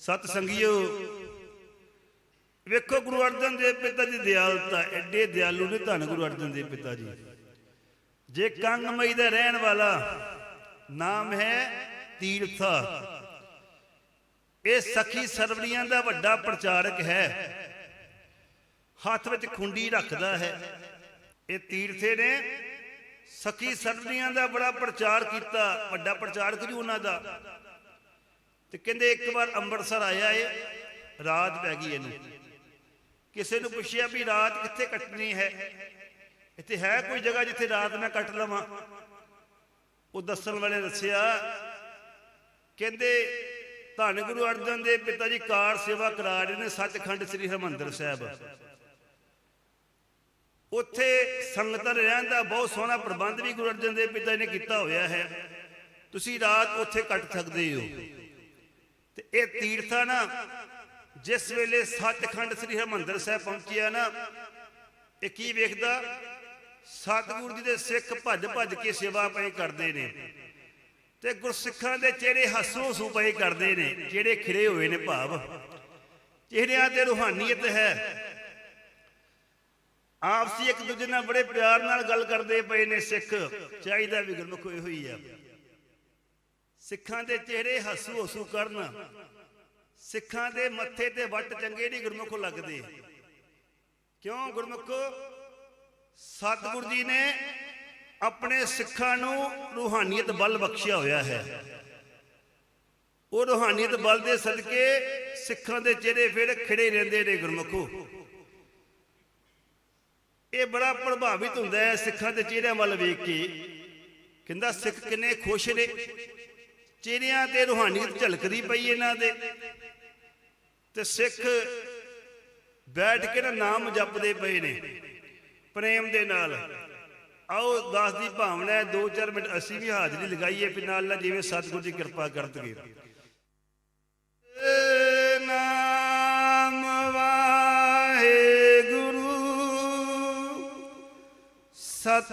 ਸਤ ਸੰਗਿਓ। ਵੇਖੋ ਗੁਰੂ ਅਰਜਨ ਦੇਵ ਪਿਤਾ ਜੀ ਦਿਆਲਤਾ ਐਡੇ ਦਿਆਲੂ ਨੇ, ਧੰਨ ਗੁਰੂ ਅਰਜਨ ਦੇਵ ਪਿਤਾ ਜੀ। ਜੇ ਕੰਗਮਈ ਦਾ ਰਹਿਣ ਵਾਲਾ ਨਾਮ ਹੈ ਤੀਰਥਾ। ਇਹ ਸਖੀ ਸਰਵਣੀਆਂ ਦਾ ਵੱਡਾ ਪ੍ਰਚਾਰਕ ਹੈ। ਹੱਥ ਵਿੱਚ ਖੁੰਡੀ ਰੱਖਦਾ ਹੈ। ਇਹ ਤੀਰਥੇ ਨੇ ਸਖੀ ਸਰਵਣੀਆਂ ਦਾ ਬੜਾ ਪ੍ਰਚਾਰ ਕੀਤਾ। ਵੱਡਾ ਪ੍ਰਚਾਰਕ ਜੀ ਉਹਨਾਂ ਦਾ। ਤੇ ਕਹਿੰਦੇ ਇੱਕ ਵਾਰ ਅੰਮ੍ਰਿਤਸਰ ਆਇਆ ਏ, ਰਾਤ ਪੈ ਗਈ ਇਹਨੂੰ। ਕਿਸੇ ਨੂੰ ਪੁੱਛਿਆ ਵੀ ਰਾਤ ਕਿੱਥੇ ਕੱਟਣੀ ਹੈ? ਇੱਥੇ ਹੈ ਕੋਈ ਜਗ੍ਹਾ ਜਿੱਥੇ ਰਾਤ ਮੈਂ ਕੱਟ ਲਵਾਂ? ਉਹ ਦੱਸਣ ਵਾਲੇ ਦੱਸਿਆ, ਕਹਿੰਦੇ ਧੰਨ ਗੁਰੂ ਅਰਜਨ ਦੇਵ ਪਿਤਾ ਜੀ ਕਾਰ ਸੇਵਾ ਕਰਾ ਰਹੇ ਨੇ ਸੱਚਖੰਡ ਸ੍ਰੀ ਹਰਿਮੰਦਰ ਸਾਹਿਬ। ਉੱਥੇ ਸੰਗਤਾਂ ਰਹਿਣ ਦਾ ਬਹੁਤ ਸੋਹਣਾ ਪ੍ਰਬੰਧ ਵੀ ਗੁਰੂ ਅਰਜਨ ਦੇਵ ਪਿਤਾ ਜੀ ਨੇ ਕੀਤਾ ਹੋਇਆ ਹੈ। ਤੁਸੀਂ ਰਾਤ ਉੱਥੇ ਕੱਟ ਸਕਦੇ ਹੋ। ਤੇ ਇਹ ਤੀਰਥਾ ਨਾ ਜਿਸ ਵੇਲੇ ਸੱਚਖੰਡ ਸ੍ਰੀ ਹਰਿਮੰਦਰ ਸਾਹਿਬ ਪਹੁੰਚਿਆ ਨਾ, ਇਹ ਕੀ ਵੇਖਦਾ? ਸਤਿਗੁਰੂ ਜੀ ਦੇ ਸਿੱਖ ਭੱਜ ਭੱਜ ਕੇ ਸੇਵਾ ਪਏ ਕਰਦੇ ਨੇ ਤੇ ਗੁਰਸਿੱਖਾਂ ਦੇ ਚਿਹਰੇ ਹੱਸੋ ਹਸੂ ਪਏ ਕਰਦੇ ਨੇ, ਜਿਹੜੇ ਖਿੜੇ ਹੋਏ ਨੇ ਭਾਵ। ਚਿਹਰਿਆਂ ਤੇ ਰੂਹਾਨੀਅਤ ਹੈ। ਆਪਸੀ ਇੱਕ ਦੂਜੇ ਨਾਲ ਬੜੇ ਪਿਆਰ ਨਾਲ ਗੱਲ ਕਰਦੇ ਪਏ ਨੇ ਸਿੱਖ। ਚਾਹੀਦਾ ਵੀ ਗੁਰਮੁਖ ਹੋਈ ਹੋਈ ਆ। ਸਿੱਖਾਂ ਦੇ ਚਿਹਰੇ ਹੱਸੂ ਹੱਸੂ ਕਰਨ। ਸਿੱਖਾਂ ਦੇ ਮੱਥੇ ਤੇ ਵੱਟ ਚੰਗੇ ਨਹੀਂ ਗੁਰਮੁਖ ਲੱਗਦੇ। ਕਿਉਂ ਗੁਰਮੁਖ? ਸਤਿਗੁਰੂ ਜੀ ਨੇ ਆਪਣੇ ਸਿੱਖਾਂ ਨੂੰ ਰੂਹਾਨੀਅਤ ਬਲ ਬਖਸ਼ਿਆ ਹੋਇਆ ਹੈ। ਉਹ ਰੂਹਾਨੀਅਤ ਬਲ ਦੇ ਸਦਕੇ ਸਿੱਖਾਂ ਦੇ ਚਿਹਰੇ ਫਿਰ ਖਿੜੇ ਰਹਿੰਦੇ ਨੇ ਗੁਰਮੁਖੋ। ਇਹ ਬੜਾ ਪ੍ਰਭਾਵਿਤ ਹੁੰਦਾ ਹੈ ਸਿੱਖਾਂ ਦੇ ਚਿਹਰਿਆਂ ਵੱਲ ਵੇਖ ਕੇ। ਕਹਿੰਦਾ, ਸਿੱਖ ਕਿੰਨੇ ਖੁਸ਼ ਨੇ। ਚਿਹਰਿਆਂ ਤੇ ਰੂਹਾਨੀਅਤ ਝਲਕਦੀ ਪਈ ਇਹਨਾਂ ਦੇ। ਤੇ ਸਿੱਖ ਬੈਠ ਕੇ ਨਾ ਨਾਮ ਜਪਦੇ ਪਏ ਨੇ ਪ੍ਰੇਮ ਦੇ ਨਾਲ। ਆਓ ਦਾਸ ਦੀ ਭਾਵਨਾ ਹੈ 2-4 ਮਿੰਟ ਅਸੀਂ ਵੀ ਹਾਜ਼ਰੀ ਲਗਾਈਏ ਫਿਰ ਨਾਲ ਨਾਲ ਜਿਵੇਂ ਸਤਿਗੁਰੂ ਦੀ ਕਿਰਪਾ ਕਰਦਗੇ ਨਾਮ ਵਾਹਿਗੁਰੂ ਸਤ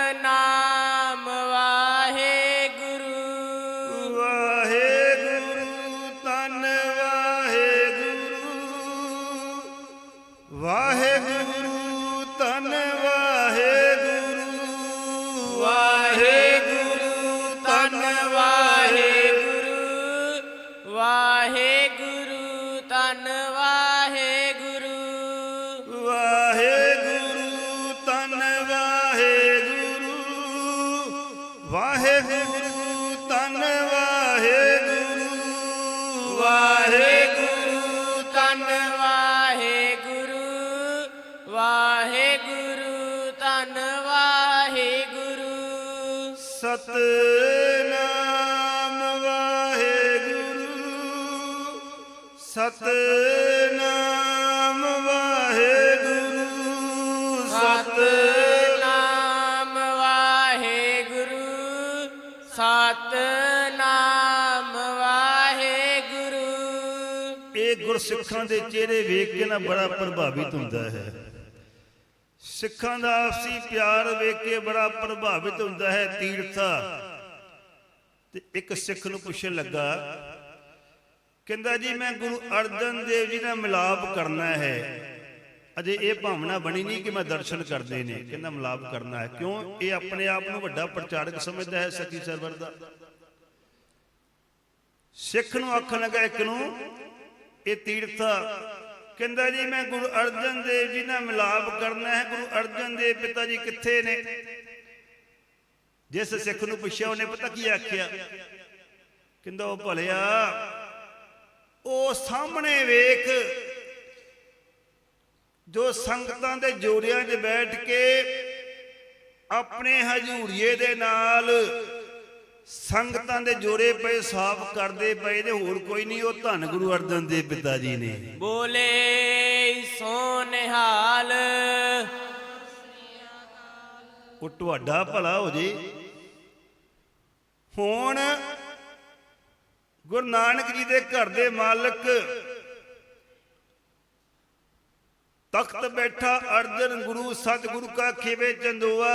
ਸਤਨਾਮ ਵਾਹਿਗੁਰੂ। ਇਹ ਗੁਰਸਿੱਖਾਂ ਦੇ ਚਿਹਰੇ ਵੇਖ ਕੇ ਨਾ ਬੜਾ ਪ੍ਰਭਾਵਿਤ ਹੁੰਦਾ ਹੈ। ਸਿੱਖਾਂ ਦਾ ਆਪਸੀ ਪਿਆਰ ਵੇਖ ਕੇ ਬੜਾ ਪ੍ਰਭਾਵਿਤ ਹੁੰਦਾ ਹੈ ਤੀਰਥਾ। ਤੇ ਇੱਕ ਸਿੱਖ ਨੂੰ ਪੁੱਛਣ ਲੱਗਾ, ਕਹਿੰਦਾ ਜੀ, ਮੈਂ ਗੁਰੂ ਅਰਜਨ ਦੇਵ ਜੀ ਨਾਲ ਮਿਲਾਪ ਕਰਨਾ ਹੈ। ਅਜੇ ਇਹ ਭਾਵਨਾ ਬਣੀ ਨਹੀਂ ਕਿ ਮੈਂ ਦਰਸ਼ਨ ਕਰਦੇ ਨੇ, ਕਹਿੰਦਾ ਮਿਲਾਪ ਕਰਨਾ ਹੈ। ਕਿਉਂ? ਇਹ ਆਪਣੇ ਆਪ ਨੂੰ ਵੱਡਾ ਪ੍ਰਚਾਰਕ ਸਮਝਦਾ ਹੈ ਸੱਚੀ ਸਰਵਰ ਦਾ। ਸਿੱਖ ਨੂੰ ਆਖਣ ਲੱਗਾ ਇੱਕ ਨੂੰ, ਇਹ ਤੀਰਥ ਕਹਿੰਦਾ ਜੀ, ਮੈਂ ਗੁਰੂ ਅਰਜਨ ਦੇਵ ਜੀ ਨਾਲ ਮਿਲਾਪ ਕਰਨਾ ਹੈ। ਗੁਰੂ ਅਰਜਨ ਦੇਵ ਪਿਤਾ ਜੀ ਕਿੱਥੇ ਨੇ? ਜਿਸ ਸਿੱਖ ਨੂੰ ਪੁੱਛਿਆ, ਉਹਨੇ ਪਤਾ ਕੀ ਆਖਿਆ? ਕਹਿੰਦਾ, ਉਹ ਭਲਿਆ, ਉਹ ਸਾਹਮਣੇ ਵੇਖ ਜੋ ਸੰਗਤਾਂ ਦੇ ਜੋੜਿਆਂ 'ਚ ਬੈਠ ਕੇ ਆਪਣੇ ਹਜੂਰੀਏ ਦੇ ਨਾਲ ਸੰਗਤਾਂ ਦੇ ਜੋੜੇ ਪਏ ਸਾਫ਼ ਕਰਦੇ ਪਏ ਤੇ ਹੋਰ ਕੋਈ ਨਹੀਂ ਉਹ ਧੰਨ ਗੁਰੂ ਅਰਜਨ ਦੇਵ ਪਿਤਾ ਜੀ ਨੇ। ਬੋਲੇ ਸੋ ਨਿਹਾਲ ਉਹ ਤੁਹਾਡਾ ਭਲਾ ਹੋ ਜੇ। ਹੁਣ ਗੁਰੂ ਨਾਨਕ ਜੀ ਦੇ ਘਰ ਦੇ ਮਾਲਕ ਤਖਤ ਬੈਠਾ ਅਰਜਨ ਗੁਰੂ ਸਤਿਗੁਰੂ ਕਾ ਖੇਵੇ ਚੰਦੋਆ।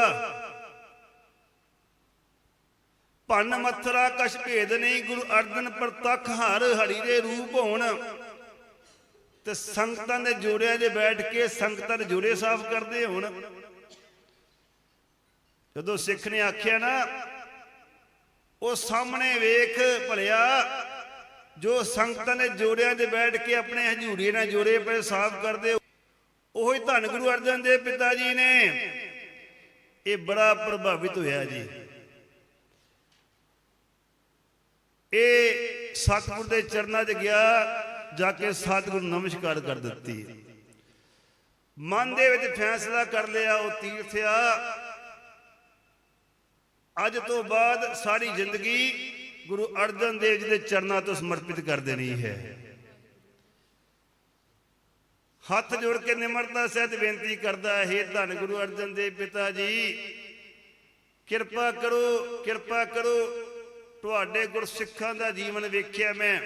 ਭੰਨ ਮਥਰਾ ਕਛ ਭੇਦ ਨਹੀਂ ਗੁਰੂ ਅਰਜਨ ਪ੍ਰਤੱਖ ਹਰ ਹਰੀ ਦੇ ਰੂਪ ਹੋਣ। ਤੇ ਸੰਗਤਾਂ ਦੇ ਜੋੜਿਆਂ 'ਚ ਬੈਠ ਕੇ ਸੰਗਤਾਂ ਦੇ ਜੋੜੇ ਸਾਫ਼ ਕਰਦੇ ਹੋਣ। ਜਦੋਂ ਸਿੱਖ ਨੇ ਆਖਿਆ ਨਾ, ਉਹ ਸਾਹਮਣੇ ਵੇਖ ਭਲਿਆ, ਜੋ ਸੰਗਤਾਂ ਦੇ ਜੋੜਿਆਂ 'ਚ ਬੈਠ ਕੇ ਆਪਣੇ ਹਜੂਰੀਏ ਨਾਲ ਜੋੜੇ ਪਏ, ਸਾਫ਼ ਕਰਦੇ ਉਹੀ ਧੰਨ ਗੁਰੂ ਅਰਜਨ ਦੇਵ ਪਿਤਾ ਜੀ ਨੇ। ਇਹ ਬੜਾ ਪ੍ਰਭਾਵਿਤ ਹੋਇਆ ਜੀ। ਇਹ ਸਤਿਗੁਰ ਦੇ ਚਰਨਾਂ 'ਚ ਗਿਆ, ਜਾ ਕੇ ਸਤਿਗੁਰ ਨਮਸਕਾਰ ਕਰ ਦਿੱਤੀ। ਮਨ ਦੇ ਵਿੱਚ ਫੈਸਲਾ ਕਰ ਲਿਆ, ਉਹ ਤੀਰਥ ਆ। ਅੱਜ ਤੋਂ ਬਾਅਦ ਸਾਰੀ ਜ਼ਿੰਦਗੀ ਗੁਰੂ ਅਰਜਨ ਦੇਵ ਜੀ ਦੇ ਚਰਨਾਂ ਤੋਂ ਸਮਰਪਿਤ ਕਰ ਦੇਣੀ ਹੈ। ਹੱਥ ਜੋੜ ਕੇ ਨਿਮਰਤਾ ਸਹਿਤ ਬੇਨਤੀ ਕਰਦਾ ਹੈ ਧੰਨ ਗੁਰੂ ਅਰਜਨ ਦੇਵ ਪਿਤਾ ਜੀ। ਕਿਰਪਾ ਕਰੋ ਕਿਰਪਾ ਕਰੋ। ਤੁਹਾਡੇ ਗੁਰਸਿੱਖਾਂ ਦਾ ਜੀਵਨ ਵੇਖਿਆ ਮੈਂ।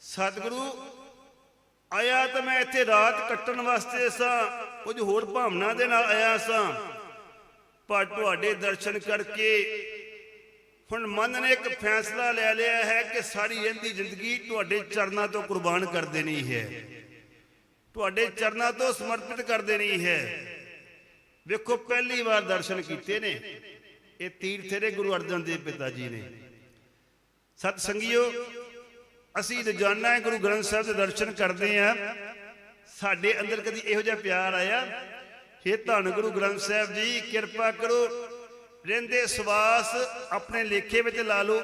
ਸਤਿਗੁਰੂ, ਆਇਆ ਤਾਂ ਮੈਂ ਇੱਥੇ ਰਾਤ ਕੱਟਣ ਵਾਸਤੇ ਸਾਂ, ਕੁਝ ਹੋਰ ਭਾਵਨਾ ਦੇ ਨਾਲ ਆਇਆ ਸਾਂ। ਪਰ ਤੁਹਾਡੇ ਦਰਸ਼ਨ ਕਰਕੇ ਹੁਣ ਮਨ ਨੇ ਇੱਕ ਫੈਸਲਾ ਲੈ ਲਿਆ ਹੈ ਕਿ ਸਾਰੀ ਇਹਦੀ ਜ਼ਿੰਦਗੀ ਤੁਹਾਡੇ ਚਰਨਾਂ ਤੋਂ ਕੁਰਬਾਨ ਕਰ ਦੇਣੀ ਹੈ। ਤੁਹਾਡੇ ਚਰਨਾਂ ਤੋਂ ਸਮਰਪਿਤ ਕਰ ਦੇਣੀ ਹੈ। ਵੇਖੋ, ਪਹਿਲੀ ਵਾਰ ਦਰਸ਼ਨ ਕੀਤੇ ਨੇ। ਇਹ ਤੀਰਥ ਦੇ ਗੁਰੂ ਅਰਜਨ ਦੇਵ ਪਿਤਾ ਜੀ ਨੇ। ਸਤ ਸੰਗਿਓ ਅਸੀਂ ਰੋਜ਼ਾਨਾ ਗੁਰੂ ਗ੍ਰੰਥ ਸਾਹਿਬ ਦੇ ਦਰਸ਼ਨ ਕਰਦੇ ਆ ਸਾਡੇ ਅੰਦਰ ਕਦੀ ਇਹੋ ਜਿਹਾ ਪਿਆਰ ਆਇਆ? हे ਧੰਨ ਗੁਰੂ ਗ੍ਰੰਥ ਸਾਹਿਬ ਜੀ, ਕਿਰਪਾ ਕਰੋ। ਰਹਿੰਦੇ ਸਵਾਸ ਆਪਣੇ ਲੇਖੇ ਵਿੱਚ ਲਾ ਲਓ।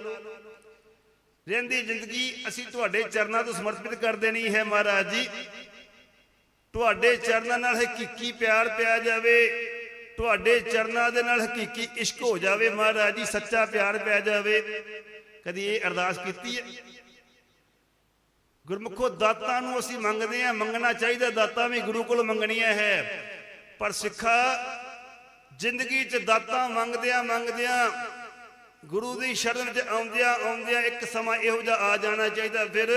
ਰਹਿੰਦੀ ਜ਼ਿੰਦਗੀ ਅਸੀਂ ਤੁਹਾਡੇ ਚਰਨਾਂ ਤੋਂ ਸਮਰਪਿਤ ਕਰ ਦੇਣੀ ਹੈ, ਮਹਾਰਾਜ ਜੀ। ਤੁਹਾਡੇ ਚਰਨਾਂ ਨਾਲ ਹਕੀਕੀ ਪਿਆਰ ਪਿਆ ਜਾਵੇ, ਤੁਹਾਡੇ ਚਰਨਾਂ ਦੇ ਨਾਲ ਹਕੀਕੀ ਇਸ਼ਕ ਹੋ ਜਾਵੇ, ਮਹਾਰਾਜ ਜੀ, ਸੱਚਾ ਪਿਆਰ ਪਿਆ ਜਾਵੇ। ਕਦੀ ਇਹ ਅਰਦਾਸ ਕੀਤੀ ਹੈ? ਗੁਰਮੁਖੋ, ਦਾਤਾਂ ਨੂੰ ਅਸੀਂ ਮੰਗਦੇ ਆ ਮੰਗਣਾ ਚਾਹੀਦਾ, ਦਾਤਾਂ ਵੀ ਗੁਰੂ ਕੋਲ ਮੰਗਣੀਆਂ ਹੈ। ਪਰ ਸਿੱਖਾ, ਜ਼ਿੰਦਗੀ 'ਚ ਦਾਤਾਂ ਮੰਗਦਿਆਂ ਮੰਗਦਿਆਂ, ਗੁਰੂ ਦੀ ਸ਼ਰਨ 'ਚ ਆਉਂਦਿਆਂ ਆਉਂਦਿਆਂ ਇੱਕ ਸਮਾਂ ਇਹੋ ਜਿਹਾ ਆ ਜਾਣਾ ਚਾਹੀਦਾ, ਫਿਰ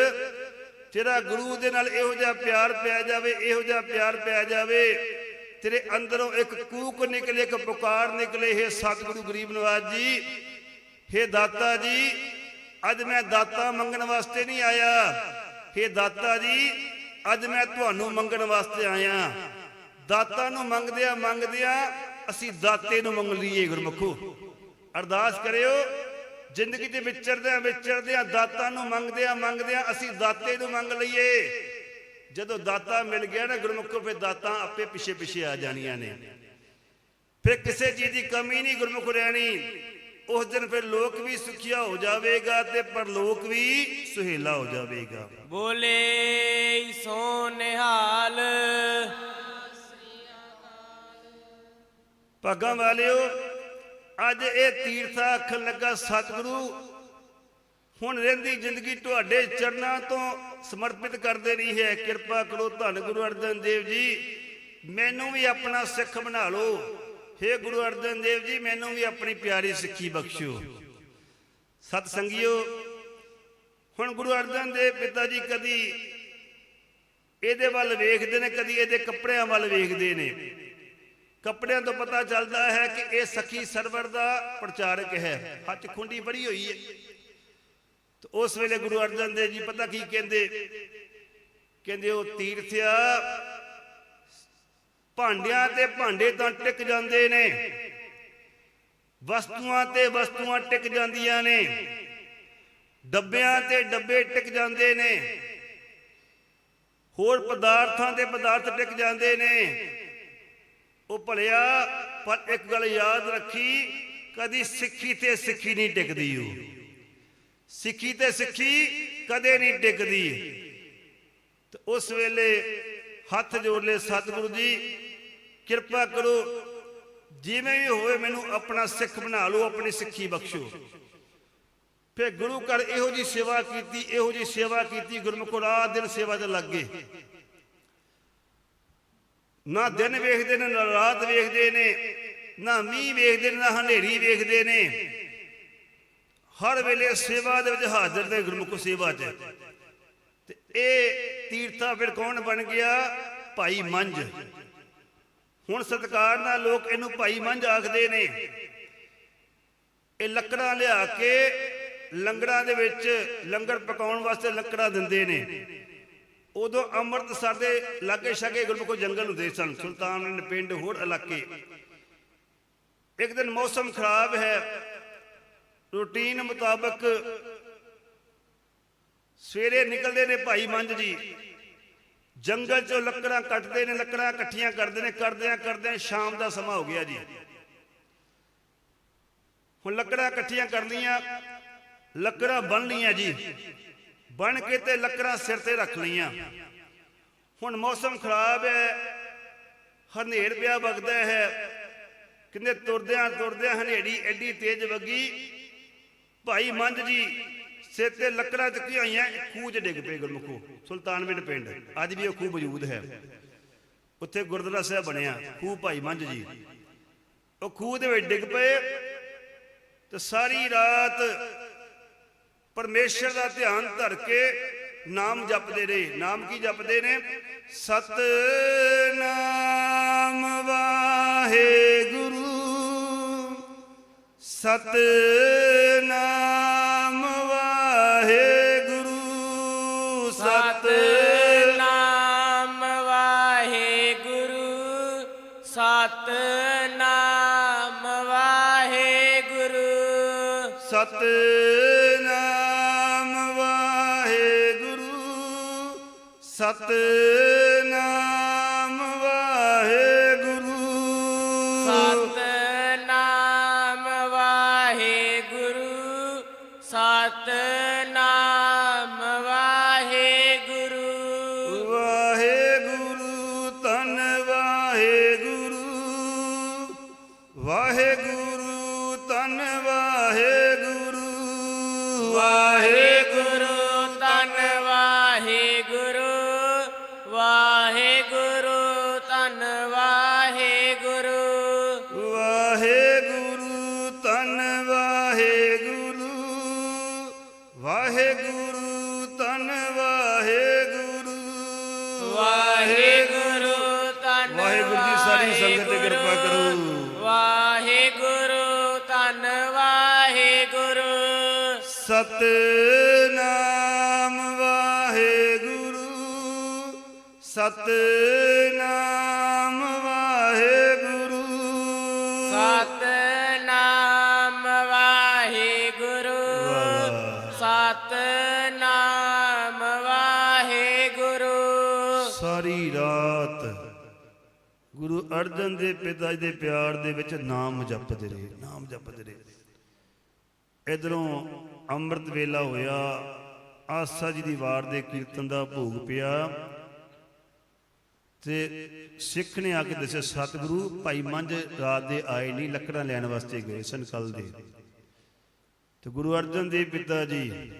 ਤੇਰਾ ਗੁਰੂ ਦੇ ਨਾਲ ਇਹੋ ਜਿਹਾ ਪਿਆਰ ਪਿਆ ਜਾਵੇ, ਇਹੋ ਜਿਹਾ ਪਿਆਰ ਪਿਆ ਜਾਵੇ, ਤੇਰੇ ਅੰਦਰੋਂ ਇੱਕ ਕੂਕ ਨਿਕਲੇ, ਇੱਕ ਪੁਕਾਰ ਨਿਕਲੇ, ਹੈ ਸਤਿਗੁਰੂ ਗਰੀਬ ਨਵਾਜ ਜੀ, ਹੇ ਦਾਤਾ ਜੀ, ਅੱਜ ਮੈਂ ਦਾਤਾ ਮੰਗਣ ਵਾਸਤੇ ਨਹੀਂ ਆਇਆ। ਹੇ ਦਾਤਾ ਜੀ, ਅੱਜ ਮੈਂ ਤੁਹਾਨੂੰ ਮੰਗਣ ਵਾਸਤੇ ਆਇਆ। ਦਾਤਾ ਨੂੰ ਮੰਗਦਿਆਂ ਮੰਗਦਿਆਂ ਅਸੀਂ ਦਾਤੇ ਨੂੰ ਮੰਗ ਲਈਏ ਗੁਰਮੁਖੋ। ਅਰਦਾਸ ਕਰਿਓ ਜ਼ਿੰਦਗੀ ਦੇ ਵਿਚਰਦਿਆਂ ਵਿਚਰਦਿਆਂ ਦਾਤਾ ਨੂੰ ਮੰਗਦਿਆਂ ਮੰਗਦਿਆਂ ਅਸੀਂ ਦਾਤੇ ਨੂੰ ਮੰਗ ਲਈਏ। ਜਦੋਂ ਦਾਤਾ ਮਿਲ ਗਿਆ ਨਾ ਗੁਰਮੁਖੋ ਫਿਰ ਦਾਤਾ ਆਪੇ ਪਿੱਛੇ ਪਿੱਛੇ ਆ ਜਾਣੀਆਂ ਨੇ। ਫਿਰ ਕਿਸੇ ਚੀਜ਼ ਦੀ ਕਮੀ ਨਹੀਂ ਗੁਰਮੁਖ ਰਹਿਣੀ। ਉਸ ਦਿਨ ਫਿਰ ਲੋਕ ਵੀ ਸੁਖੀਆ ਹੋ ਜਾਵੇਗਾ ਤੇ ਪਰਲੋਕ ਵੀ ਸੁਹੇਲਾ ਹੋ ਜਾਵੇਗਾ। ਬੋਲੇ ਸੋ ਨਿਹਾਲ। ਭਾਗਾਂ ਵਾਲਿਓ ਅੱਜ ਇਹ ਤੀਰਥ ਆਖਣ ਲੱਗਾ, ਸਤਿਗੁਰੂ, ਹੁਣ ਰਹਿੰਦੀ ਜ਼ਿੰਦਗੀ ਤੁਹਾਡੇ ਚਰਨਾਂ ਤੋਂ ਸਮਰਪਿਤ ਕਰਦੇ ਰਹੀ ਹੈ। ਕਿਰਪਾ ਕਰੋ ਧੰਨ ਗੁਰੂ ਅਰਜਨ ਦੇਵ ਜੀ, ਮੈਨੂੰ ਵੀ ਆਪਣਾ ਸਿੱਖ ਬਣਾ ਲਓ। ਹੇ ਗੁਰੂ ਅਰਜਨ ਦੇਵ ਜੀ, ਮੈਨੂੰ ਵੀ ਆਪਣੀ ਪਿਆਰੀ ਸਿੱਖੀ ਬਖਸ਼ਿਓ। ਸਤ ਸੰਗਿਓ ਹੁਣ ਗੁਰੂ ਅਰਜਨ ਦੇਵ ਪਿਤਾ ਜੀ ਕਦੀ ਇਹਦੇ ਵੱਲ ਵੇਖਦੇ ਨੇ, ਕਦੀ ਇਹਦੇ ਕੱਪੜਿਆਂ ਵੱਲ ਵੇਖਦੇ ਨੇ। ਕੱਪੜਿਆਂ ਤੋਂ ਪਤਾ ਚੱਲਦਾ ਹੈ ਕਿ ਇਹ ਸਖੀ ਸਰਵਰ ਦਾ ਪ੍ਰਚਾਰਕ ਹੈ। ਹੱਥ ਖੁੰਡੀ ਬੜੀ ਹੋਈ ਹੈ। ਤੇ ਉਸ ਵੇਲੇ ਗੁਰੂ ਅਰਜਨ ਦੇਵ ਜੀ ਪਤਾ ਕੀ ਕਹਿੰਦੇ? ਕਹਿੰਦੇ ਉਹ ਤੀਰਥਿਆ, ਭਾਂਡਿਆਂ ਤੇ ਭਾਂਡੇ ਤਾਂ ਟਿਕ ਜਾਂਦੇ ਨੇ, ਵਸਤੂਆਂ ਤੇ ਵਸਤੂਆਂ ਟਿਕ ਜਾਂਦੀਆਂ ਨੇ, ਡੱਬਿਆਂ ਤੇ ਡੱਬੇ ਟਿਕ ਜਾਂਦੇ ਨੇ, ਹੋਰ ਪਦਾਰਥਾਂ ਤੇ ਪਦਾਰਥ ਟਿਕ ਜਾਂਦੇ ਨੇ। ਉਹ ਭਲਿਆ, ਪਰ ਇੱਕ ਗੱਲ ਯਾਦ ਰੱਖੀ, ਕਦੀ ਸਿੱਖੀ ਤੇ ਸਿੱਖੀ ਨਹੀਂ ਟਿਕਦੀ ਉਹ। ਸਿੱਖੀ ਤੇ ਸਿੱਖੀ ਕਦੇ ਨਹੀਂ ਟਿਕਦੀ। ਤੇ ਉਸ ਵੇਲੇ ਹੱਥ ਜੋੜ ਲੈ ਸਤਿਗੁਰੂ ਜੀ, ਕਿਰਪਾ ਕਰੋ, ਜਿਵੇਂ ਵੀ ਹੋਵੇ ਮੈਨੂੰ ਆਪਣਾ ਸਿੱਖ ਬਣਾ ਲਓ, ਆਪਣੀ ਸਿੱਖੀ ਬਖਸ਼ੋ। ਫਿਰ ਗੁਰੂ ਘਰ ਇਹੋ ਜੀ ਸੇਵਾ ਕੀਤੀ, ਇਹੋ ਜੀ ਸੇਵਾ ਕੀਤੀ, ਗੁਰਮੁਖੋ ਰਾਤ ਦਿਨ ਸੇਵਾ ਤੇ ਲੱਗ ਗਏ। ਨਾ ਦਿਨ ਵੇਖਦੇ ਨੇ, ਨਾ ਰਾਤ ਵੇਖਦੇ ਨੇ, ਨਾ ਮੀਂਹ ਵੇਖਦੇ ਨੇ, ਨਾ ਹਨੇਰੀ ਵੇਖਦੇ ਨੇ। ਹਰ ਵੇਲੇ ਸੇਵਾ ਦੇ ਵਿੱਚ ਹਾਜ਼ਰ ਨੇ ਗੁਰਮੁਖ ਸੇਵਾ 'ਚ। ਤੇ ਇਹ ਤੀਰਥਾ ਫਿਰ ਕੌਣ ਬਣ ਗਿਆ? ਭਾਈ ਮੰਝ। ਹੁਣ ਸਤਕਾਰ ਨਾਲ ਲੋਕ ਇਹਨੂੰ ਭਾਈ ਮੰਝ ਆਖਦੇ ਨੇ। ਇਹ ਲੱਕੜਾਂ ਲਿਆ ਕੇ ਲੰਗਰਾਂ ਦੇ ਵਿੱਚ ਲੰਗਰ ਪਕਾਉਣ ਵਾਸਤੇ ਲੱਕੜਾਂ ਦਿੰਦੇ ਨੇ। ਉਦੋਂ ਅੰਮ੍ਰਿਤਸਰ ਦੇ ਲਾਗੇ ਛਾਗੇ ਗੁਰਮੁਖ ਜੰਗਲ ਹੁੰਦੇ ਸਨ ਸੁਲਤਾਨ ਪਿੰਡ ਹੋਰ ਇਲਾਕੇ। ਇੱਕ ਦਿਨ ਮੌਸਮ ਖਰਾਬ ਹੈ। ਰੂਟੀਨ ਮੁਤਾਬਕ ਸਵੇਰੇ ਨਿਕਲਦੇ ਨੇ ਭਾਈ ਮੰਜ ਜੀ। ਜੰਗਲ ਚੋਂ ਲੱਕੜਾਂ ਕੱਟਦੇ ਨੇ, ਲੱਕੜਾਂ ਇਕੱਠੀਆਂ ਕਰਦੇ ਨੇ, ਕਰਦਿਆਂ ਕਰਦਿਆਂ ਸ਼ਾਮ ਦਾ ਸਮਾਂ ਹੋ ਗਿਆ ਜੀ। ਹੁਣ ਲੱਕੜਾਂ ਇਕੱਠੀਆਂ ਕਰਨੀਆਂ, ਲੱਕੜਾਂ ਬਣ ਲਈਆਂ ਜੀ। ਬਣ ਕੇ ਤੇ ਲੱਕੜਾਂ ਸਿਰ ਤੇ ਰੱਖ ਲਈਆਂ ਹੁਣ ਮੌਸਮ ਖਰਾਬ ਹੈ, ਹਨੇਰ ਪਿਆ ਵਗਦਾ ਹੈ। ਕਿੰਨੇ ਤੁਰਦਿਆਂ ਤੁਰਦਿਆਂ ਹਨੇਰੀ ਐਡੀ ਤੇਜ਼ ਵਗੀ। ਭਾਈ ਮੰਝ ਜੀ, ਸਿਰ ਤੇ ਲੱਕੜਾਂ ਚੱਕੀਆਂ ਹੋਈਆਂ ਖੂਹ 'ਚ ਡਿੱਗ ਪਏ ਗੁਰਮੁਖੋ, ਸੁਲਤਾਨਵਿੰਡ ਪਿੰਡ। ਅੱਜ ਵੀ ਉਹ ਖੂਹ ਮੌਜੂਦ ਹੈ। ਉੱਥੇ ਗੁਰਦੁਆਰਾ ਸਾਹਿਬ ਬਣਿਆ, ਖੂਹ ਭਾਈ ਮੰਝ ਜੀ। ਉਹ ਖੂਹ ਦੇ ਵਿੱਚ ਡਿੱਗ ਪਏ ਤੇ ਸਾਰੀ ਰਾਤ ਪਰਮੇਸ਼ਰ ਦਾ ਧਿਆਨ ਧਰ ਕੇ ਨਾਮ ਜਪਦੇ ਰਹੇ। ਨਾਮ ਕੀ ਜਪਦੇ ਨੇ? ਸਤ ਨਾਮ ਵਾਹਿਗੁਰੂ। ਸਤ ਨਾਮ ਵਾਹਿਗੁਰੂ। ਸਤ ਨਾਮ ਵਾਹਿਗੁਰੂ। ਸਤ ਨਾਮ ਵਾਹਿਗੁਰੂ। ਸਤ ਸਤ ਸਤ ਨਾਮ ਵਾਹਿਗੁਰੂ ਸਤ ਨਾਮ ਵਾਹਿਗੁਰੂ। ਸਤ ਨਾਮ ਵਾਹਿਗੁਰੂ ਵਾਹ। ਸਤ ਨਾਮ ਵਾਹਿਗੁਰੂ। ਸਾਰੀ ਰਾਤ ਗੁਰੂ ਅਰਜਨ ਦੇ ਪਿਤਾ ਜੀ ਦੇ ਪਿਆਰ ਦੇ ਵਿੱਚ ਨਾਮ ਜਪਦੇ ਰਹੇ ਨਾਮ ਜਪਦੇ ਰਹੇ। ਇਧਰੋਂ ਅੰਮ੍ਰਿਤ ਵੇਲਾ ਹੋਇਆ, ਆਸਾ ਜੀ ਦੀ ਵਾਰ ਦੇ ਕੀਰਤਨ ਦਾ ਭੋਗ ਪਿਆ। ਤੇ ਸਿੱਖ ਨੇ ਆ ਕੇ ਦੱਸਿਆ, ਸਤਿਗੁਰੂ ਭਾਈ ਮੰਝ ਰਾਤ ਦੇ ਆਏ ਨਹੀਂ, ਲੱਕੜਾਂ ਲੈਣ ਵਾਸਤੇ ਗਏ ਸਨ ਕੱਲ ਦੇ। ਤੇ ਗੁਰੂ ਅਰਜਨ ਦੇਵ ਪਿਤਾ ਜੀ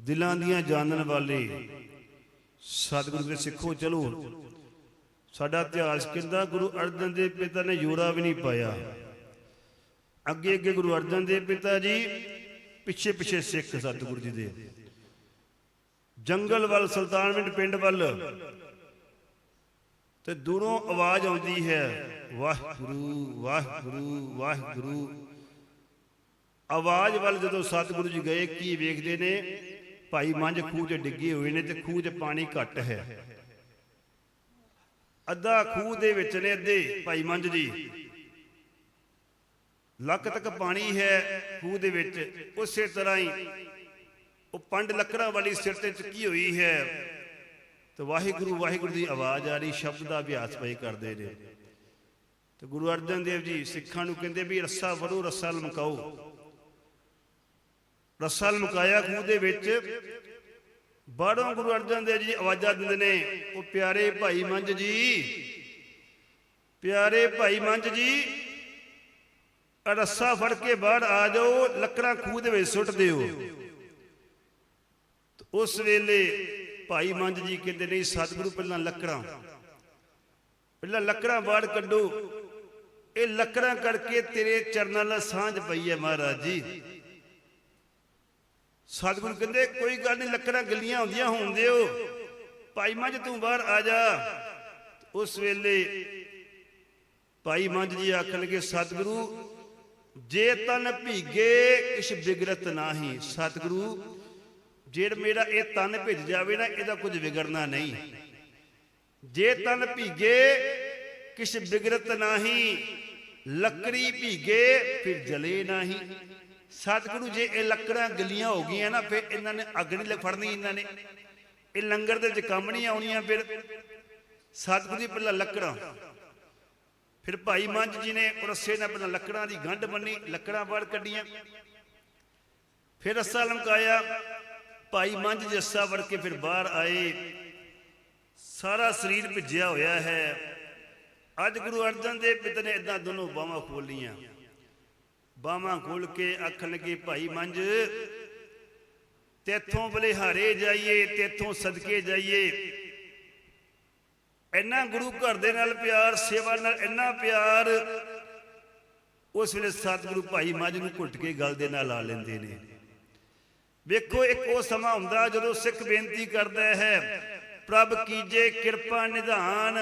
ਦਿਲਾਂ ਦੀਆਂ ਜਾਣਨ ਵਾਲੇ ਸਤਿਗੁਰੂ ਦੇ ਸਿੱਖੋ, ਚਲੋ। ਸਾਡਾ ਇਤਿਹਾਸ ਕਹਿੰਦਾ, ਗੁਰੂ ਅਰਜਨ ਦੇਵ ਪਿਤਾ ਨੇ ਜੋੜਾ ਵੀ ਨਹੀਂ ਪਾਇਆ। ਅੱਗੇ ਅੱਗੇ ਗੁਰੂ ਅਰਜਨ ਦੇਵ ਪਿਤਾ ਜੀ, ਪਿੱਛੇ ਪਿੱਛੇ ਸਿੱਖ ਸਤਿਗੁਰੂ ਜੀ ਦੇ। ਜੰਗਲ ਵੱਲ ਸੁਲਤਾਨਵਿੰਡ ਪਿੰਡ ਵੱਲ, ਤੇ ਦੂਰੋਂ ਆਵਾਜ਼ ਆਉਂਦੀ ਹੈ, ਵਾਹਿਗੁਰੂ ਵਾਹਿਗੁਰੂ ਵਾਹਿਗੁਰੂ। ਆਵਾਜ਼ ਵੱਲ ਜਦੋਂ ਸਤਿਗੁਰੂ ਜੀ ਗਏ, ਕੀ ਵੇਖਦੇ ਨੇ? ਭਾਈ ਮੰਝ ਖੂਹ 'ਚ ਡਿੱਗੇ ਹੋਏ ਨੇ ਤੇ ਖੂਹ 'ਚ ਪਾਣੀ ਘੱਟ ਹੈ। ਅੱਧਾ ਖੂਹ ਦੇ ਵਿੱਚ ਨੇ ਅੱਧੇ, ਭਾਈ ਮੰਝ ਜੀ। ਲੱਕ ਤੱਕ ਪਾਣੀ ਹੈ ਖੂਹ ਦੇ ਵਿੱਚ। ਉਸੇ ਤਰ੍ਹਾਂ ਹੀ ਉਹ ਪੰਡ ਲੱਕੜਾਂ ਵਾਲੀ ਸਿਰ ਤੇ ਚੁੱਕੀ ਹੋਈ ਹੈ। ਤੇ ਵਾਹਿਗੁਰੂ ਵਾਹਿਗੁਰੂ ਦੀ ਆਵਾਜ਼ ਆ ਰਹੀ, ਸ਼ਬਦ ਦਾ ਅਭਿਆਸ ਪਏ ਕਰਦੇ ਨੇ। ਤੇ ਗੁਰੂ ਅਰਜਨ ਦੇਵ ਜੀ ਸਿੱਖਾਂ ਨੂੰ ਕਹਿੰਦੇ ਵੀ ਰੱਸਾ ਵਰੋ, ਰੱਸਾ ਲਮਕਾਓ। ਰੱਸਾ ਲਮਕਾਇਆ ਖੂਹ ਦੇ ਵਿੱਚ। ਬਾਹਰੋਂ ਗੁਰੂ ਅਰਜਨ ਦੇਵ ਜੀ ਆਵਾਜ਼ਾਂ ਦਿੰਦੇ ਨੇ, ਉਹ ਪਿਆਰੇ ਭਾਈ ਮੰਝ ਜੀ, ਪਿਆਰੇ ਭਾਈ ਮੰਝ ਜੀ ਰੱਸਾ ਫੜ ਕੇ ਬਾਹਰ ਆ ਜਾਓ, ਲੱਕੜਾਂ ਖੂਹ ਦੇ ਵਿੱਚ ਸੁੱਟ ਦਿਓ। ਉਸ ਵੇਲੇ ਭਾਈ ਮੰਜ ਜੀ ਕਹਿੰਦੇ, ਨਹੀਂ, ਸਤਿਗੁਰੂ ਪਹਿਲਾਂ ਲੱਕੜਾਂ। ਪਹਿਲਾਂ ਲੱਕੜਾਂ ਬਾਹਰ ਕੱਢੋ। ਇਹ ਲੱਕੜਾਂ ਕਰਕੇ ਤੇਰੇ ਚਰਨਾਂ ਨਾਲ ਸਾਂਝ ਪਈ ਹੈ ਮਹਾਰਾਜ ਜੀ। ਸਤਿਗੁਰੂ ਕਹਿੰਦੇ, ਕੋਈ ਗੱਲ ਨਹੀਂ, ਲੱਕੜਾਂ ਗੱਲੀਆਂ ਹੁੰਦੀਆਂ, ਹੋਣ ਦਿਓ। ਭਾਈ ਮੰਜ ਤੂੰ ਬਾਹਰ ਆ ਜਾ। ਉਸ ਵੇਲੇ ਭਾਈ ਮੰਜ ਜੀ ਆਖਣ ਲੱਗੇ, ਸਤਿਗੁਰੂ ਜੇ ਤਨ ਭੀਗੇ, ਕਿਛ ਬਿਗੜਤ ਨਾਹੀ। ਸਤਿਗੁਰੂ ਜਿਹੜਾ ਮੇਰਾ ਇਹ ਤਨ ਭਿੱਜ ਜਾਵੇ ਨਾ, ਇਹਦਾ ਕੁਝ ਵਿਗੜਨਾ ਨਹੀਂ। ਜੇ ਤਨ ਭੀਗੇ, ਕਿਛ ਬਿਗੜਤ ਨਾਹੀ, ਲੱਕੜੀ ਭੀਗੇ, ਫਿਰ ਜਲੇ ਨਾਹੀ। ਸਤਿਗੁਰੂ, ਜੇ ਇਹ ਲੱਕੜਾਂ ਗਲੀਆਂ ਹੋ ਗਈਆਂ ਨਾ, ਫਿਰ ਇਹਨਾਂ ਨੇ ਅੱਗ ਨਹੀਂ ਫੜਨੀ ਇਹਨਾਂ ਨੇ। ਇਹ ਲੰਗਰ ਦੇ ਵਿੱਚ ਕੰਮ ਨਹੀਂ ਆਉਣੀਆਂ ਫਿਰ। ਸਤਿਗੁਰੂ ਦੀ ਪਹਿਲਾਂ ਲੱਕੜਾਂ। ਫਿਰ ਭਾਈ ਮੰਝ ਜੀ ਨੇ ਰੱਸੇ ਨਾਲ ਪਹਿਲਾਂ ਲੱਕੜਾਂ ਦੀ ਗੰਢ ਬੰਨੀ, ਲੱਕੜਾਂ ਬਾਹਰ ਕੱਢੀਆਂ। ਫਿਰ ਰੱਸਾ ਲਮਕਾਇਆ। ਭਾਈ ਮੰਝ ਜੀ ਰੱਸਾ ਵੜ ਕੇ ਫਿਰ ਬਾਹਰ ਆਏ। ਸਾਰਾ ਸਰੀਰ ਭਿੱਜਿਆ ਹੋਇਆ ਹੈ। ਅੱਜ ਗੁਰੂ ਅਰਜਨ ਦੇਵ ਪਿਤਾ ਨੇ ਇਦਾਂ ਦੋਨੋਂ ਬਾਹਾਂ ਖੋਲੀਆਂ ਬਾਹਾਂ ਖੋਲ ਕੇ ਆਖਣ ਲੱਗੇ, ਭਾਈ ਮੰਝ ਤੇਥੋਂ ਬਲਿਹਾਰੇ ਜਾਈਏ, ਤੇਥੋਂ ਸਦਕੇ ਜਾਈਏ। ਇੰਨਾ ਗੁਰੂ ਘਰ ਦੇ ਨਾਲ ਪਿਆਰ, ਸੇਵਾ ਨਾਲ ਇੰਨਾ ਪਿਆਰ, ਉਸ ਵੇਲੇ ਸਤਿਗੁਰੂ ਭਾਈ ਮੱਝ ਨੂੰ ਘੁੱਟ ਕੇ ਗਲ ਦੇ ਨਾਲ ਲਾ ਲੈਂਦੇ ਨੇ। ਵੇਖੋ, ਇੱਕ ਉਹ ਸਮਾਂ ਹੁੰਦਾ ਜਦੋਂ ਸਿੱਖ ਬੇਨਤੀ ਕਰਦਾ ਹੈ, ਪ੍ਰਭ ਕੀਜੇ ਕਿਰਪਾ ਨਿਧਾਨ,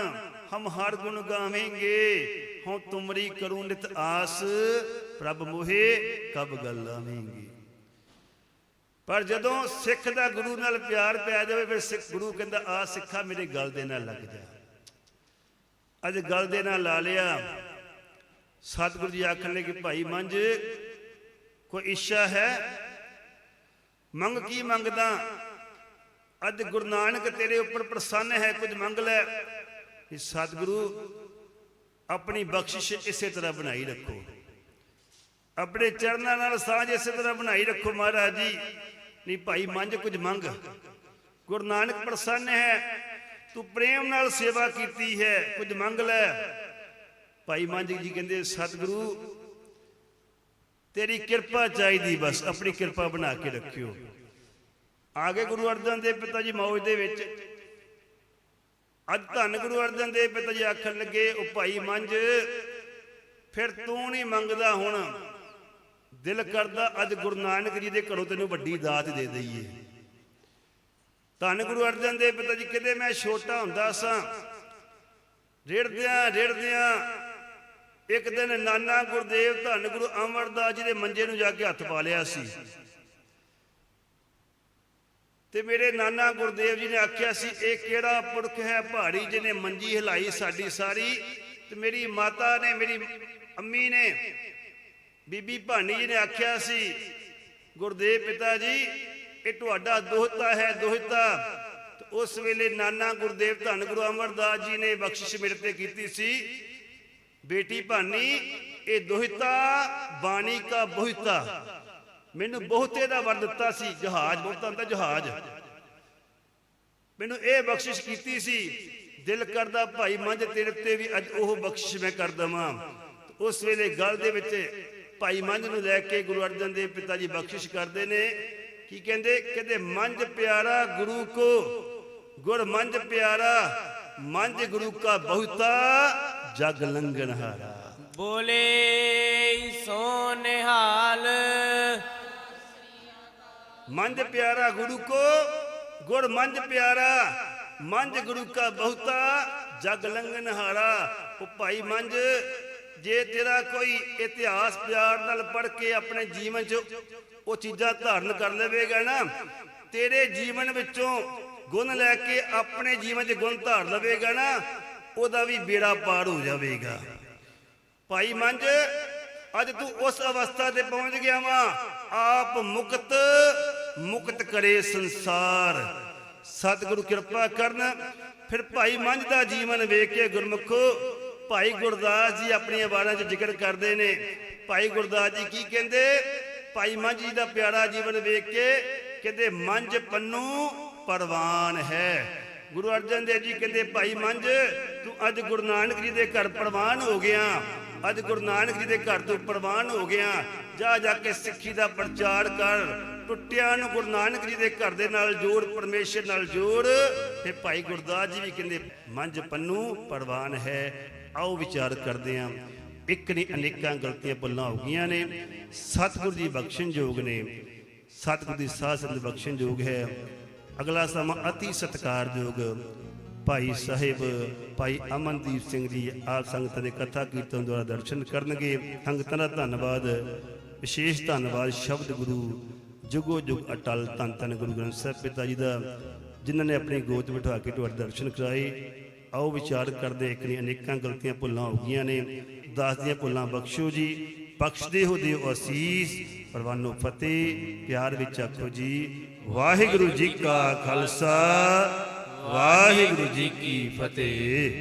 ਹਮ ਹਰ ਗੁਣ ਗਾਵੇਂਗੇ, ਹਉ ਤੁਮਰੀ ਕਰੂੰ ਨਿਤ ਆਸ, ਪ੍ਰਭ ਮੋਹੇ ਕਬ ਗੱਲ ਆਵੇਂਗੇ ਪਰ ਜਦੋਂ ਸਿੱਖ ਦਾ ਗੁਰੂ ਨਾਲ ਪਿਆਰ ਪੈ ਜਾਵੇ, ਫਿਰ ਸਿੱਖ ਗੁਰੂ ਕਹਿੰਦਾ, ਆ ਸਿੱਖਾ ਮੇਰੇ ਗਲ ਦੇ ਨਾਲ ਲੱਗ ਜਾ। ਅੱਜ ਗਲ ਦੇ ਨਾਲ ਲਾ ਲਿਆ। ਸਤਿਗੁਰੂ ਜੀ ਆਖਣ ਲੱਗੇ, ਭਾਈ ਮੰਝ, ਕੋਈ ਇੱਛਾ ਹੈ? ਮੰਗ ਕੀ ਮੰਗਦਾ? ਅੱਜ ਗੁਰੂ ਨਾਨਕ ਤੇਰੇ ਉੱਪਰ ਪ੍ਰਸੰਨ ਹੈ, ਕੁਝ ਮੰਗ ਲੈ। ਇਹ ਸਤਿਗੁਰੂ, ਆਪਣੀ ਬਖਸ਼ਿਸ਼ ਇਸੇ ਤਰ੍ਹਾਂ ਬਣਾਈ ਰੱਖੋ। ਆਪਣੇ ਚਰਨਾਂ ਨਾਲ ਸਾਂਝ ਇਸੇ ਤਰ੍ਹਾਂ ਬਣਾਈ ਰੱਖੋ, ਮਹਾਰਾਜ ਜੀ। ਨਹੀਂ, ਭਾਈ ਮੰਝ, ਕੁਝ ਮੰਗ। ਗੁਰੂ ਨਾਨਕ ਪ੍ਰਸੰਨ ਹੈ ਤੂੰ ਪ੍ਰੇਮ ਨਾਲ ਸੇਵਾ ਕੀਤੀ ਹੈ, ਕੁਝ ਮੰਗ ਲੈ। ਭਾਈ ਮੰਝ ਜੀ ਕਹਿੰਦੇ, ਸਤਿਗੁਰੂ, ਤੇਰੀ ਕਿਰਪਾ ਚਾਹੀਦੀ, ਬਸ ਆਪਣੀ ਕਿਰਪਾ ਬਣਾ ਕੇ ਰੱਖਿਓ। ਆਗੇ ਗੁਰੂ ਅਰਜਨ ਦੇਵ ਪਿਤਾ ਜੀ ਮੌਜ ਦੇ ਵਿੱਚ। ਅੱਜ ਧੰਨ ਗੁਰੂ ਅਰਜਨ ਦੇਵ ਪਿਤਾ ਜੀ ਆਖਣ ਲੱਗੇ, ਉਹ ਭਾਈ ਮੰਝ, ਫਿਰ ਤੂੰ ਨਹੀਂ ਮੰਗਦਾ ਹੁਣ। ਦਿਲ ਕਰਦਾ ਅੱਜ ਗੁਰੂ ਨਾਨਕ ਜੀ ਦੇ ਘਰੋਂ ਤੈਨੂੰ ਵੱਡੀ ਦਾਤ ਦੇ ਦਈਏ। ਧੰਨ ਗੁਰੂ ਅਰਜਨ ਦੇਵ ਪਿਤਾ ਜੀ, ਕਿਤੇ ਮੈਂ ਛੋਟਾ ਹੁੰਦਾ ਸਾਂ, ਰੇੜਦਿਆਂ ਰੇੜਦਿਆਂ ਇੱਕ ਦਿਨ ਨਾਨਾ ਗੁਰਦੇਵ ਧੰਨ ਗੁਰੂ ਅਮਰਦਾਸ ਜੀ ਦੇ ਮੰਜੇ ਨੂੰ ਜਾ ਕੇ ਹੱਥ ਪਾ ਲਿਆ ਸੀ। ਤੇ ਮੇਰੇ ਨਾਨਾ ਗੁਰਦੇਵ ਜੀ ਨੇ ਆਖਿਆ ਸੀ, ਇਹ ਕਿਹੜਾ ਪੁਰਖ ਹੈ ਪਹਾੜੀ ਜਿਹਨੇ ਮੰਜੀ ਹਿਲਾਈ ਸਾਡੀ ਸਾਰੀ? ਤੇ ਮੇਰੀ ਮਾਤਾ ਨੇ, ਮੇਰੀ ਅੰਮੀ ਨੇ, ਬੀਬੀ ਭਾਨੀ ਜੀ ਨੇ ਆਖਿਆ ਸੀ, ਗੁਰਦੇਵ ਪਿਤਾ ਜੀ ਇਹ ਤੁਹਾਡਾ ਦੋਹਤਾ ਹੈ ਦੋਹਤਾ। ਉਸ ਵੇਲੇ ਨਾਨਾ ਗੁਰਦੇਵ ਧੰਨ ਗੁਰੂ ਅਮਰਦਾਸ ਜੀ ਨੇ ਬਖਸ਼ਿਸ਼ ਮੇਰੇ ਤੇ ਕੀਤੀ ਸੀ। ਬੇਟੀ ਭਾਨੀ, ਇਹ ਦੋਹਿਤਾ ਬਾਣੀ ਕਾ ਬੋਹਿਤਾ। ਮੈਨੂੰ ਬਹੁਤੇ ਦਾ ਵਰ ਦਿੱਤਾ ਸੀ, ਜਹਾਜ਼, ਬਹੁਤਾ ਹੁੰਦਾ ਜਹਾਜ਼। ਮੈਨੂੰ ਇਹ ਬਖਸ਼ਿਸ਼ ਕੀਤੀ ਸੀ, ਦਿਲ ਕਰਦਾ ਭਾਈ ਮੰਝ ਤੇਰੇ ਤੇ ਵੀ ਅੱਜ ਉਹ ਬਖਸ਼ਿਸ਼ ਮੈਂ ਕਰ ਦਵਾਂ। ਉਸ ਵੇਲੇ ਗੱਲ ਦੇ ਵਿੱਚ ਭਾਈ ਮੰਝ ਨੂੰ ਲੈ ਕੇ ਗੁਰੂ ਅਰਜਨ ਦੇਵ ਪਿਤਾ ਜੀ ਬਖਸ਼ਿਸ਼ ਕਰਦੇ ਨੇ। ਕੀ ਕਹਿੰਦੇ? ਕਹਿੰਦੇ ਮੰਝ ਪਿਆਰਾ ਗੁਰੂ ਕੋ ਗੁਰ ਮੰਝ ਪਿਆਰਾ ਮੰਝ ਗੁਰੂ ਕਾ ਬਹੁਤਾ ਜਗ ਲੰਘਣ ਹਾਰਾ। ਬੋਲੇ ਸੋ ਨਿਹਾਲ ਮੰਝ ਪਿਆਰਾ ਗੁਰੂ ਕੋ ਗੁਰ ਮੰਝ ਪਿਆਰਾ ਮੰਝ ਗੁਰੂ ਕਾ ਬਹੁਤਾ ਜਗ ਲੰਘਨ ਹਾਰਾ। ਉਹ ਭਾਈ ਮੰਝ ਜੇ ਤੇਰਾ ਕੋਈ ਇਤਿਹਾਸ ਪਿਆਰ ਨਾਲ ਪੜ੍ਹ ਕੇ ਆਪਣੇ ਜੀਵਨ 'ਚ ਉਹ ਚੀਜ਼ਾਂ ਧਾਰਨ ਕਰ ਲਵੇਗਾ ਨਾ, ਤੇਰੇ ਜੀਵਨ ਵਿੱਚੋਂ ਗੁਣ ਲੈ ਕੇ ਆਪਣੇ ਜੀਵਨ 'ਚ ਗੁਣ ਧਾਰ ਲਵੇਗਾ ਨਾ, ਉਹਦਾ ਵੀ ਬੇੜਾ ਪਾਰ ਹੋ ਜਾਵੇਗਾ। ਭਾਈ ਮੰਜ ਅੱਜ ਤੂੰ ਉਸ ਅਵਸਥਾ ਤੇ ਪਹੁੰਚ ਗਿਆ ਵਾ, ਆਪ ਮੁਕਤ ਮੁਕਤ ਕਰੇ ਸੰਸਾਰ। ਸਤਿਗੁਰੂ ਕਿਰਪਾ ਕਰਨ, ਫਿਰ ਭਾਈ ਮੰਝ ਦਾ ਜੀਵਨ ਵੇਖ ਕੇ ਗੁਰਮੁਖੋ ਭਾਈ ਗੁਰਦਾਸ ਜੀ ਆਪਣੀਆਂ ਵਾਰਾਂ 'ਚ ਜ਼ਿਕਰ ਕਰਦੇ ਨੇ। ਭਾਈ ਗੁਰਦਾਸ ਜੀ ਕੀ ਕਹਿੰਦੇ? ਭਾਈ ਮੰਝ ਜੀ ਦਾ ਪਿਆਰਾ ਜੀਵਨ ਵੇਖ ਕੇ ਕਹਿੰਦੇ, ਮੰਝ ਪੰਨੂ ਪਰਵਾਨ ਹੈ। ਗੁਰੂ ਅਰਜਨ ਦੇਵ ਜੀ ਕਹਿੰਦੇ, ਭਾਈ ਮੰਝ, ਤੂੰ ਅੱਜ ਗੁਰੂ ਨਾਨਕ ਜੀ ਦੇ ਘਰ ਪ੍ਰਵਾਨ ਹੋ ਗਿਆ। ਅੱਜ ਗੁਰੂ ਨਾਨਕ ਜੀ ਦੇ ਘਰ ਤੋਂ ਪ੍ਰਵਾਨ ਹੋ ਗਿਆ। ਜਾ ਜਾ ਕੇ ਸਿੱਖੀ ਦਾ ਪ੍ਰਚਾਰ ਕਰ। ਟੁੱਟਿਆਂ ਨੂੰ ਗੁਰੂ ਨਾਨਕ ਜੀ ਦੇ ਘਰ ਦੇ ਨਾਲ ਜੋੜ, ਪਰਮੇਸ਼ਰ ਨਾਲ ਜੋੜ। ਤੇ ਭਾਈ ਗੁਰਦਾਸ ਜੀ ਵੀ ਕਹਿੰਦੇ, ਮੰਝ ਪੰਨੂ ਪ੍ਰਵਾਨ ਹੈ। ਆਓ ਵਿਚਾਰ ਕਰਦੇ ਹਾਂ ਇੱਕ ਨਹੀਂ ਅਨੇਕਾਂ ਗਲਤੀਆਂ ਭੁੱਲਾਂ ਹੋ ਗਈਆਂ ਨੇ। ਸਤਿਗੁਰੂ ਜੀ ਬਖਸ਼ਣਯੋਗ ਨੇ। ਸਤਿਗੁਰੂ ਦੀ ਸਾਧ ਸੰਗਤ ਬਖਸ਼ਣਯੋਗ ਹੈ। ਅਗਲਾ ਸਮਾਂ ਅਤੀ ਸਤਿਕਾਰਯੋਗ ਭਾਈ ਸਾਹਿਬ, ਭਾਈ ਅਮਨਦੀਪ ਸਿੰਘ ਜੀ ਆਪ ਸੰਗਤਾਂ ਦੇ ਕਥਾ ਕੀਰਤਨ ਦੁਆਰਾ ਦਰਸ਼ਨ ਕਰਨਗੇ। ਸੰਗਤਾਂ ਦਾ ਧੰਨਵਾਦ। ਵਿਸ਼ੇਸ਼ ਧੰਨਵਾਦ ਸ਼ਬਦ ਗੁਰੂ ਜੁਗੋ ਜੁਗ ਅਟਲ ਧੰਨ ਧੰਨ ਗੁਰੂ ਗ੍ਰੰਥ ਸਾਹਿਬ ਪਿਤਾ ਜੀ ਦਾ, ਜਿਨ੍ਹਾਂ ਨੇ ਆਪਣੀ ਗੋਦ ਬਿਠਾ ਕੇ ਤੁਹਾਡੇ ਦਰਸ਼ਨ ਕਰਾਏ। ਆਓ ਵਿਚਾਰ ਕਰਦੇ ਇੱਕ ਨਹੀਂ ਅਨੇਕਾਂ ਗਲਤੀਆਂ ਭੁੱਲਾਂ ਹੋ ਗਈਆਂ ਨੇ। ਦਾਸ ਦੀਆਂ ਭੁੱਲਾਂ ਬਖਸ਼ੋ ਜੀ, ਬਖਸ਼ਦੇ ਹੋ ਦਿਓ ਅਸੀਸ। ਪਰਵਾਨੋ ਫਤਿਹ, ਪਿਆਰ ਵਿੱਚ ਆਖੋ ਜੀ, ਵਾਹਿਗੁਰੂ ਜੀ ਕਾ ਖਾਲਸਾ, ਵਾਹਿਗੁਰੂ ਜੀ ਕੀ ਫਤਿਹ।